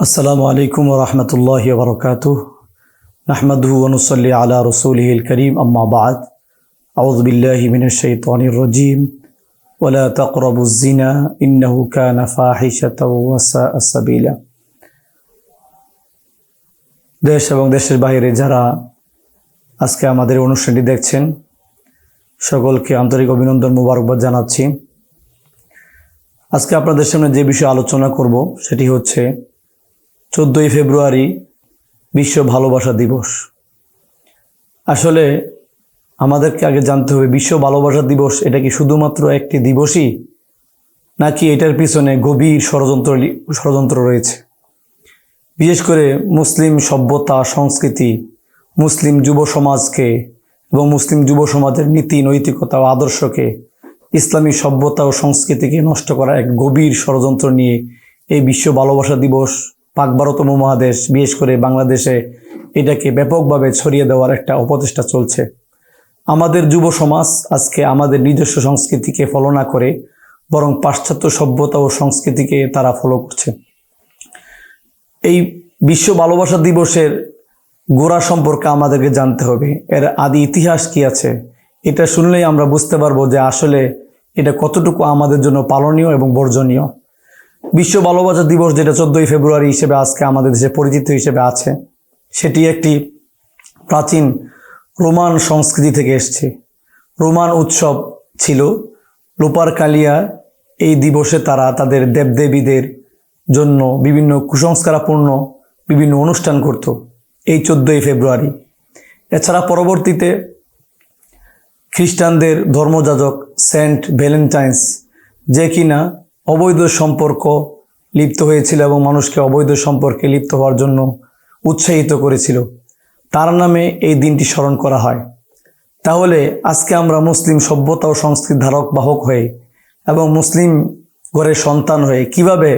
আসসালামু আলাইকুম রহমতুল্লাহ বরকাত নাহমদু আলা রসুলহিল করিম আম্মাবাদ আউদ্বিল্লাহিমিনশাইতানিরজিম ওলা তকরবুজ্জিনা দেশ এবং দেশের বাইরে যারা আজকে আমাদের অনুষ্ঠানটি দেখছেন, সকলকে আন্তরিক অভিনন্দন মুবারকবাদ জানাচ্ছি। আজকে আপনাদের সামনে যে বিষয়ে আলোচনা করব, সেটি হচ্ছে চোদ্দোই ফেব্রুয়ারি বিশ্ব ভালোবাসা দিবস। আসলে আমাদেরকে আগে জানতে হবে, বিশ্ব ভালোবাসা দিবস এটা কি শুধুমাত্র একটি দিবসই, নাকি এটার পিছনে গভীর ষড়যন্ত্র ষড়যন্ত্র রয়েছে? বিশেষ করে মুসলিম সভ্যতা, সংস্কৃতি, মুসলিম যুব সমাজকে এবং মুসলিম যুব সমাজের নীতি, নৈতিকতা ও আদর্শকে ইসলামী সভ্যতা ও সংস্কৃতিকে নষ্ট করা এক গভীর ষড়যন্ত্র নিয়ে এই বিশ্ব ভালোবাসা দিবস পাক ভারতম মহাদেশ বিশেষ করে বাংলাদেশে এটাকে ব্যাপকভাবে ছড়িয়ে দেওয়ার একটা অপচেষ্টা চলছে। আমাদের যুব সমাজ আজকে আমাদের নিজস্ব সংস্কৃতিকে ফলো না করে বরং পাশ্চাত্য সভ্যতা ও সংস্কৃতিকে তারা ফলো করছে। এই বিশ্ব ভালোবাসা দিবসের গোড়া সম্পর্কে আমাদেরকে জানতে হবে। এর আদি ইতিহাস কি আছে? এটা শুনলেই আমরা বুঝতে পারব যে আসলে এটা কতটুকু আমাদের জন্য পালনীয় এবং বর্জনীয়। বিশ্ব ভালোবাসা দিবস যেটা চোদ্দোই ফেব্রুয়ারি হিসেবে আজকে আমাদের দেশে পরিচিত হিসেবে আছে, সেটি একটি প্রাচীন রোমান সংস্কৃতি থেকে এসছে। রোমান উৎসব ছিল। লোপার কালিয়া এই দিবসে তারা তাদের দেবদেবীদের জন্য বিভিন্ন কুসংস্কারাপূর্ণ বিভিন্ন অনুষ্ঠান করত এই চোদ্দোই ফেব্রুয়ারি। এছাড়া পরবর্তীতে খ্রিস্টানদের ধর্মযাজক সেন্ট ভ্যালেন্টাইন্স যে কিনা অবৈধ সম্পর্ক লিপ্ত হয়েছিল এবং মানুষকে অবৈধ সম্পর্কে লিপ্ত হওয়ার জন্য উৎসাহিত করেছিল। তার নামে এই দিনটি স্মরণ করা হয়। তাহলে আজকে আমরা মুসলিম সভ্যতা ও সংস্কৃতি ধারক বাহক হয়ে এবং মুসলিম ঘরের সন্তান হয়ে কীভাবে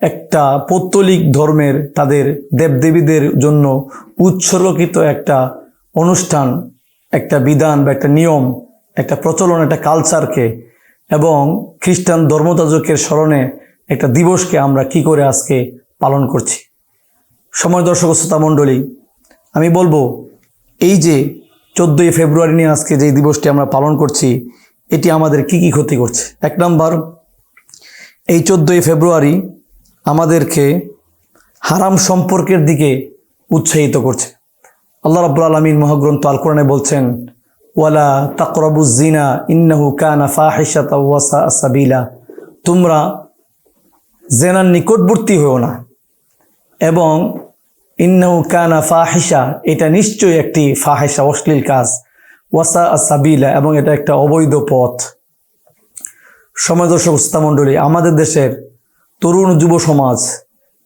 একটা পৌত্তলিক ধর্মের তাদের দেবদেবীদের জন্য উৎসর্গকৃত একটা অনুষ্ঠান, একটা বিধান বা একটা নিয়ম, একটা প্রচলন, একটা কালচারকে এবং খ্রিস্টান ধর্মযাজকের স্মরণে একটা দিবসকে আমরা কি করে আজকে পালন করছি। সময় দর্শক শ্রোতা মণ্ডলী, আমি বলব, এই যে চোদ্দোই ফেব্রুয়ারি নিয়ে আজকে যে দিবসটি আমরা পালন করছি, এটি আমাদের কি কি ক্ষতি করছে? এক নম্বর, এই চোদ্দোই ফেব্রুয়ারি আমাদেরকে হারাম সম্পর্কের দিকে উৎসাহিত করছে। আল্লাহ রাব্বুল আলমিন মহাগ্রন্থ আল কোরআনে বলছেন ওয়ালা তাকরাবুজ জিনা ইন্নাহু কানা ফাহিশাতা ওয়া সাআ সাবিলা। তোমরা জেনার নিকটবর্তী হও না। এবং ইন্নাহু কানা ফাহিশা, এটা নিশ্চয়ই একটি ফাহিশা, অশ্লীল কাজ। ওয়াসা সাবিলা, এবং এটা একটা অবৈধ পথ। সময় দর্শক মণ্ডলী আমাদের দেশের তরুণ যুব সমাজ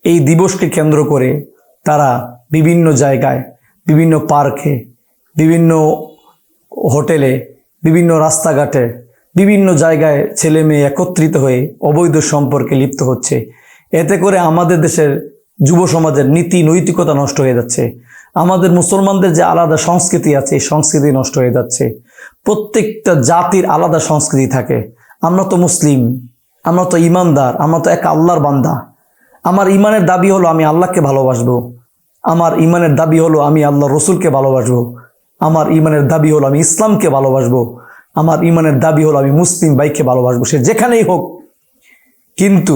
এই দিবসকে কেন্দ্র করে তারা বিভিন্ন জায়গায়, বিভিন্ন পার্কে, বিভিন্ন হোটেলে, বিভিন্ন রাস্তাঘাটে, বিভিন্ন জায়গায় ছেলে মেয়ে একত্রিত হয়ে অবৈধ সম্পর্কে লিপ্ত হচ্ছে। এতে করে আমাদের দেশের যুব সমাজের নীতি নৈতিকতা নষ্ট হয়ে যাচ্ছে। আমাদের মুসলমানদের যে আলাদা সংস্কৃতি আছে, এই সংস্কৃতি নষ্ট হয়ে যাচ্ছে। প্রত্যেকটা জাতির আলাদা সংস্কৃতি থাকে। আমরা তো মুসলিম, আমরা তো ইমানদার, আমরা তো এক আল্লাহর বান্দা। আমার ইমানের দাবি হলো আমি আল্লাহকে ভালোবাসবো। আমার ইমানের দাবি হলো আমি আল্লাহ রসুলকে ভালোবাসবো। আমার ইমানের দাবি হলো আমি ইসলামকে ভালোবাসবো। আমার ইমানের দাবি হলো আমি মুসলিম বাইককে ভালোবাসবো, সে যেখানেই হোক। কিন্তু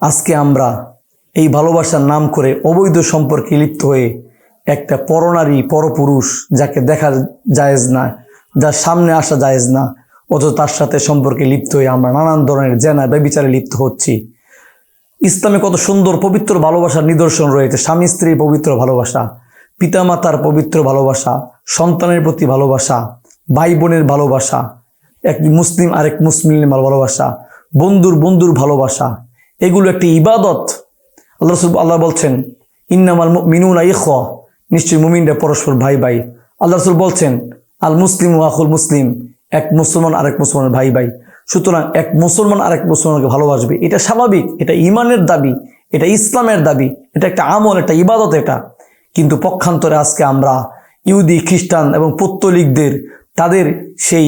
আজকে আমরা এই ভালোবাসার নাম করে অবৈধ সম্পর্কে লিপ্ত হয়ে একটা পরনারী, পরপুরুষ যাকে দেখা জায়েজ না, যার সামনে আসা জায়েজ না, অথচ তার সাথে সম্পর্কে লিপ্ত হয়ে আমরা নানান ধরনের জেনা, ব্যবিচারে লিপ্ত হচ্ছি। ইসলামে কত সুন্দর পবিত্র ভালোবাসার নিদর্শন রয়েছে। স্বামী স্ত্রীর পবিত্র ভালোবাসা পিতামাতার পবিত্র ভালোবাসা, সন্তানের প্রতি ভালোবাসা ভাই বোনের ভালোবাসা, এক মুসলিম আরেক মুসলিমের ভালোবাসা, বন্ধুর বন্ধুর ভালোবাসা, এগুলো একটি ইবাদত। আল্লাহ রসুল আল্লাহ বলছেন, ইন্নামাল মিনুনা ইখ নিশ্চয়ই মুমিনরা পরস্পর ভাই ভাই আল্লাহ রসুল বলছেন, আল মুসলিম আকুল মুসলিম এক মুসলমান আরেক মুসলমানের ভাই ভাই সুতরাং এক মুসলমান আরেক মুসলমানকে ভালোবাসবে, এটা স্বাভাবিক, এটা ইমানের দাবি, এটা ইসলামের দাবি, এটা একটা আমল একটা ইবাদত এটা। কিন্তু পক্ষান্তরে আজকে আমরা ইহুদি, খ্রিস্টান এবং পত্তলিকদের, তাদের সেই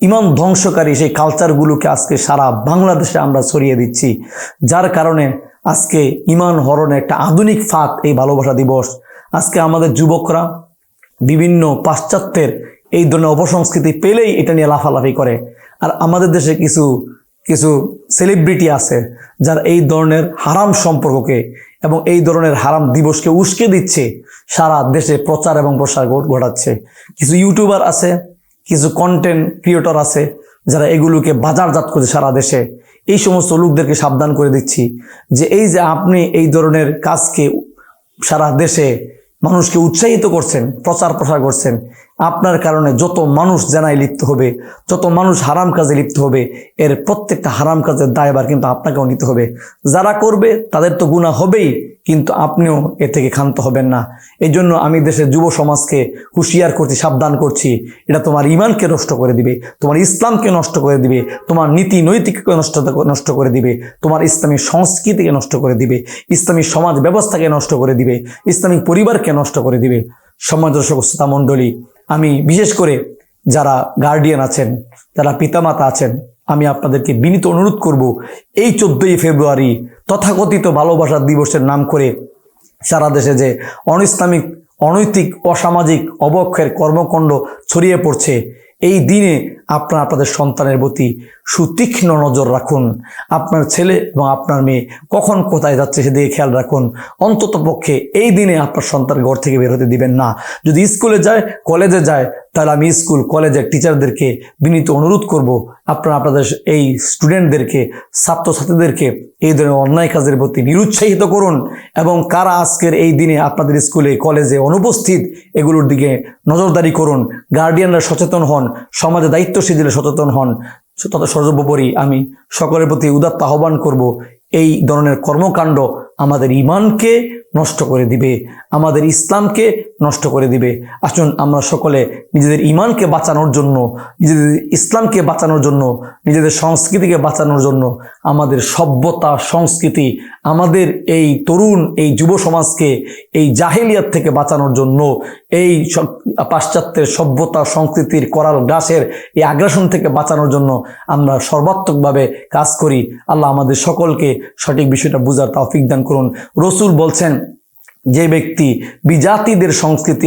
ইমান ধ্বংসকারী সেই কালচারগুলোকে আজকে সারা বাংলাদেশে আমরা ছড়িয়ে দিচ্ছি, যার কারণে আজকে ইমান হরণে একটা আধুনিক ফাঁক এই ভালোবাসা দিবস। আজকে আমাদের যুবকরা বিভিন্ন পাশ্চাত্যের এই ধরনের অপসংস্কৃতি পেলেই এটা নিয়ে লাফালাফি করে। আর আমাদের দেশে কিছু কিছু সেলিব্রিটি আছে, যারা এই ধরনের হারাম সম্পর্ককে এবং এই ধরনের হারাম দিবসকে উস্কে দিচ্ছে সারা দেশে প্রচার এবং প্রসার ঘটাচ্ছে। কিছু ইউটিউবার আছে, কিছু কন্টেন্ট ক্রিয়েটর আছে, যারা এগুলোকে বাজারজাত করছে সারা দেশে। এই সমস্ত লোকদেরকে সাবধান করে দিচ্ছি যে এই যে আপনি এই ধরনের কাজকে সারা দেশে মানুষকে উৎসাহিত করছেন প্রচার প্রসার করছেন আপনার কারণে যত মানুষ জানায় লিপ্ত হবে, যত মানুষ হারাম কাজে লিপ্ত হবে, এর প্রত্যেকটা হারাম কাজের দায়ভার কিন্তু আপনাকেও নিতে হবে। যারা করবে, তাদের তো গুণা হবেই, কিন্তু আপনিও এ থেকে ক্ষান্ত হবেন না। এই জন্য আমি দেশের যুব সমাজকে হুঁশিয়ার করছি, সাবধান করছি। এটা তোমার ইমানকে নষ্ট করে দিবে, তোমার ইসলামকে নষ্ট করে দিবে, তোমার নীতি নৈতিককে নষ্ট নষ্ট করে দিবে, তোমার ইসলামী সংস্কৃতিকে নষ্ট করে দিবে, ইসলামী সমাজ ব্যবস্থাকে নষ্ট করে দিবে ইসলামিক পরিবারকে নষ্ট করে দিবে। সমাজ দর্শক, শ্রোতা মণ্ডলী আমি বিশেষ করে যারা গার্ডিয়ান আছেন, যারা পিতামাতা আছেন, আমি আপনাদেরকে বিনীত অনুরোধ করব, এই চোদ্দই ফেব্রুয়ারি তথাকথিত ভালোবাসা দিবসের নাম করে সারা দেশে যে অনিস্তামিক, অনৈতিক, অসামাজিক অবক্ষের কর্মকাণ্ড ছড়িয়ে পড়ছে, এই দিনে আপনার আপনাদের সন্তানের প্রতি সুতীক্ষ্ণ নজর রাখুন। আপনার ছেলে এবং আপনার মেয়ে কখন কোথায় যাচ্ছে সেদিকে খেয়াল রাখুন। অন্তত পক্ষে এই দিনে আপনার সন্তান ঘর থেকে বের হতে দিবেন না। যদি স্কুলে যায়, কলেজে যায়, তাহলে আমি স্কুল কলেজের টিচারদেরকে বিনীত অনুরোধ করব, আপনারা আপনাদের এই স্টুডেন্টদেরকে, ছাত্রছাত্রীদেরকে এই ধরনের অন্যায় কাজের প্রতি নিরুৎসাহিত করুন এবং কারা আজকের এই দিনে আপনাদের স্কুলে, কলেজে অনুপস্থিত, এগুলোর দিকে নজরদারি করুন। গার্ডিয়ানরা সচেতন হন সমাজে দায়িত্বশীল সচেতন হন, তত সর্বোপরি আমি সকলের প্রতি উদাত্ত আহ্বান করব, এই ধরনের কর্মকাণ্ড আমাদের ইমানকে নষ্ট করে দিবে, আমাদের ইসলামকে নষ্ট করে দিবে। আসুন আমরা সকলে নিজেদের ইমানকে বাঁচানোর জন্য, নিজেদের ইসলামকে বাঁচানোর জন্য, নিজেদের সংস্কৃতিকে বাঁচানোর জন্য আমাদের সভ্যতা, সংস্কৃতি আমাদের এই তরুণ, এই যুব সমাজকে এই জাহেলিয়াত থেকে বাঁচানোর জন্য এই পাশ্চাত্যের সভ্যতা, সংস্কৃতির করাল গ্রাসের এই আগ্রাসন থেকে বাঁচানোর জন্য আমরা সর্বাত্মকভাবে কাজ করি। আল্লাহ আমাদের সকলকে সঠিক বিষয়টা বোঝার তৌফিক দান করুন। রসুল বলছেন, যে ব্যক্তি বিজাতিদের সংস্কৃতি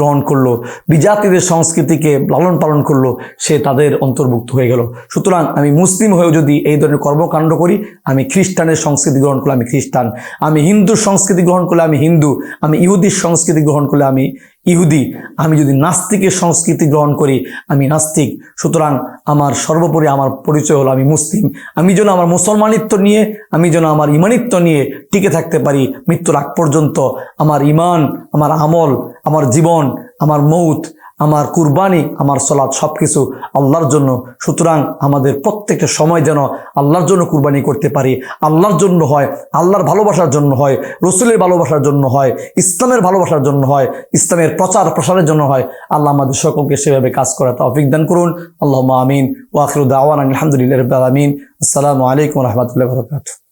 গ্রহণ করল, বিজাতিদের সংস্কৃতিকে লালন পালন করল, সে তাদের অন্তর্ভুক্ত হয়ে গেল। সুতরাং আমি মুসলিম হয়েও যদি এই ধরনের কর্মকাণ্ড করি, আমি খ্রিস্টানের সংস্কৃতি গ্রহণ করলে আমি খ্রিস্টান, আমি হিন্দুর সংস্কৃতি গ্রহণ করলে আমি হিন্দু, আমি ইহুদির সংস্কৃতি গ্রহণ করলে আমি ইহুদি, আমি যদি নাস্তিকের সংস্কৃতি গ্রহণ করি, আমি নাস্তিক। সুতরাং আমার সর্বোপরি আমার পরিচয় হলো আমি মুসলিম। আমি যেন আমার মুসলমানিত্ব নিয়ে, আমি যেন আমার ইমানিত্ব নিয়ে টিকে থাকতে পারি, মৃত্যুর আগ পর্যন্ত আমার ইমান, আমার আমল আমার জীবন, আমার মৌত, আমার কুরবানি, আমার সলাৎ সব কিছু আল্লাহর জন্য। সুতরাং আমাদের প্রত্যেকটা সময় যেন আল্লাহর জন্য কুরবানি করতে পারি। আল্লাহর জন্য হয়, আল্লাহর ভালোবাসার জন্য হয়, রসুলের ভালোবাসার জন্য হয়, ইসলামের ভালোবাসার জন্য হয়, ইসলামের প্রচার প্রসারের জন্য হয়। আল্লাহ আমাদের সকলকে সেভাবে কাজ করা তৌফিক দান করুন। আল্লাহ আমিন। ওয়াকির দাওয়ান আলহামদুলিল্লাহ আলমিন। আসসালামু আলাইকুম রহমতুল্লাহ বরকাত